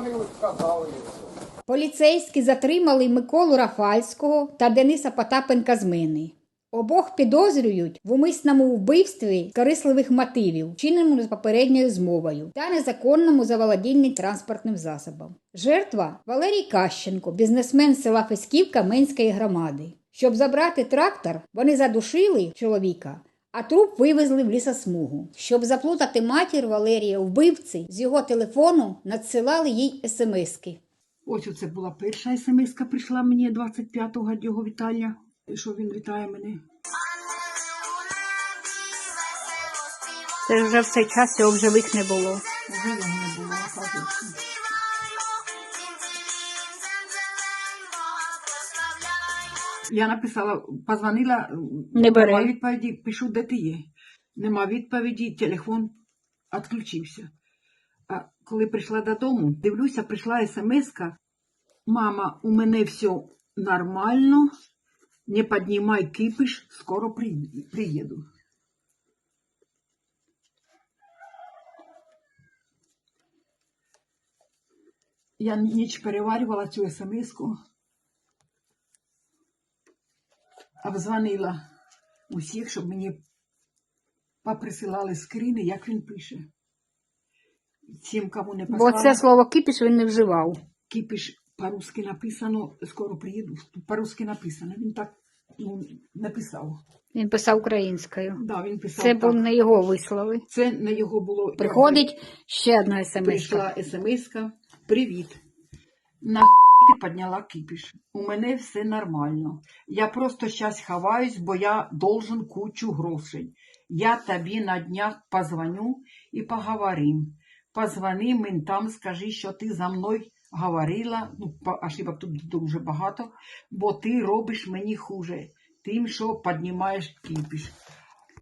позвонили, сказали. Поліцейські затримали Миколу Рафальського та Дениса Потапенка з Мини. Обох підозрюють в умисному вбивстві корисливих мотивів, вчиненому з попередньою змовою та незаконному заволодінні транспортним засобом. Жертва Валерій Кащенко, бізнесмен села Фесківка Менської громади. Щоб забрати трактор, вони задушили чоловіка, а труп вивезли в лісосмугу. Щоб заплутати матір Валерія вбивці, з його телефону надсилали їй смски. Ось оце була перша смс-ка прийшла мені 25-го його вітання, що він вітає мене. Це вже в цей час цього в живих не було. Вже його не було, оказується. Я написала, позвонила, Не бере. нема відповіді, пишу, де ти є. Нема відповіді, телефон відключився. А коли прийшла додому, дивлюся, прийшла смс-ка. Мама, у мене все нормально, не піднімай кипиш, скоро приїду. Я ніч переварювала цю смс-ку. Обзвонила усіх, щоб мені поприсилали скріни, як він пише. Всім, кому не Бо це слово кипіш він не вживав. кипиш по-русски написано, скоро приїду. По-русски написано. Він так ну, написав. Він писав українською. Да, він писав Це так. був не його вислови. Це на його було. Приходить ще одна смс. Прийшла смс-ка. Привіт. На підняла кипіш. У мене все нормально. Я просто щас ховаюсь, бо я должен кучу грошей. Я тобі на днях позвоню і поговорим. Позвони ментам, скажи, що ти за мною говорила. Ну, ошибок тут дуже багато, бо ти робиш мені хуже. Тим, що піднімаєш кипіш.